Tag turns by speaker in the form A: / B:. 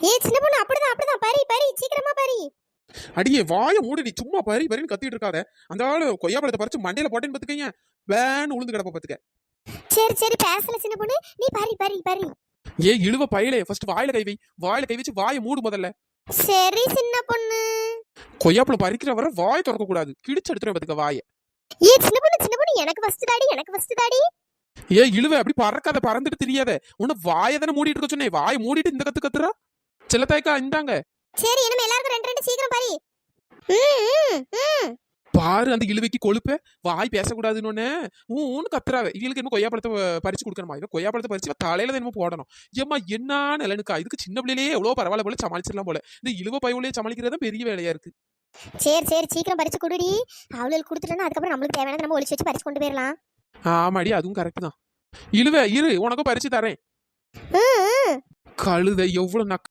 A: ஏய் சின்ன பொண்ணு அப்படிதான் அப்படிதான். பரி பரி சீக்கிரமா பரி.
B: அடியே வாய மூடுடி சும்மா பறி பறின்னு கத்திட்டு இருக்காத. அந்த ஆளு கொய்யாப்பழத்தை பறிச்சு மண்டையில போட்டேன்னு பாத்துக்கங்க வேன்னு உளுந்து கிடப்ப பாத்துக்க.
A: சரி சரி பேசல சின்ன பொண்ணு. நீ பரி பரி பரி.
B: ஏ இழுவ பயலே ஃபர்ஸ்ட் வாயில கை வை. வாயில கை வச்சு வாயை மூடு முதல்ல.
A: சரி சின்ன பொண்ணு.
B: கொய்யாப்பழம் பறிக்கிற வரை வாய் திறக்க கூடாது. கிழிச்சு எடுத்துருவேன் பாத்துக்க வாய.
A: ஏய் சின்ன பொண்ணு சின்ன பொண்ணு எனக்கு ஃபர்ஸ்ட் தாடி எனக்கு ஃபர்ஸ்ட் தாடி.
B: ஏ இழுவ அப்படி பறக்காத பறந்துட்டு தெரியாத. உன்ன வாயை தானே மூடிட்டு இருக்க சொன்னேன். வாயை மூடிட்டு இந்த கத்து கத்துறா? செல்லத்தாய்க்கா இந்தாங்க.
A: சரி இனிமே எல்லாருக்கும் ரெண்டு ரெண்டு சீக்கிரம் பரி.
B: பாரு அந்த இழுவைக்கு கொழுப்ப. வாய் பேசக்கூடாதுன்னு ஊன்னு கத்துறாவ. இவளுக்கு என்ன கொய்யாப்பழத்தை பறிச்சு கொடுக்கணுமா? இவன் கொய்யாப்பழத்தை பறிச்சு தலையில தான் போடணும். ஏம்மா என்ன நிலனுக்கா? இதுக்கு சின்ன பிள்ளையிலேயே எவ்வளவு பரவாயில்ல போல சமாளிச்சிடலாம் போல. இந்த இழுவ பயவுலையே சமாளிக்கிறது பெரிய வேலையா இருக்கு.
A: சரி சரி சீக்கிரம் பறிச்சு கொடுடி. அவளுக்கு கொடுத்துட்டோன்னா அதுக்கப்புறம் நம்மளுக்கு தேவையானதை நம்ம ஒளிச்சு வச்சு பறிச்சு கொண்டு போயிடலாம்.
B: ஆமாடி அதுவும் கரெக்ட் தான். இழுவ இரு உனக்கும் பறிச்சு தரேன். கழுத எவ்வளவு நக்க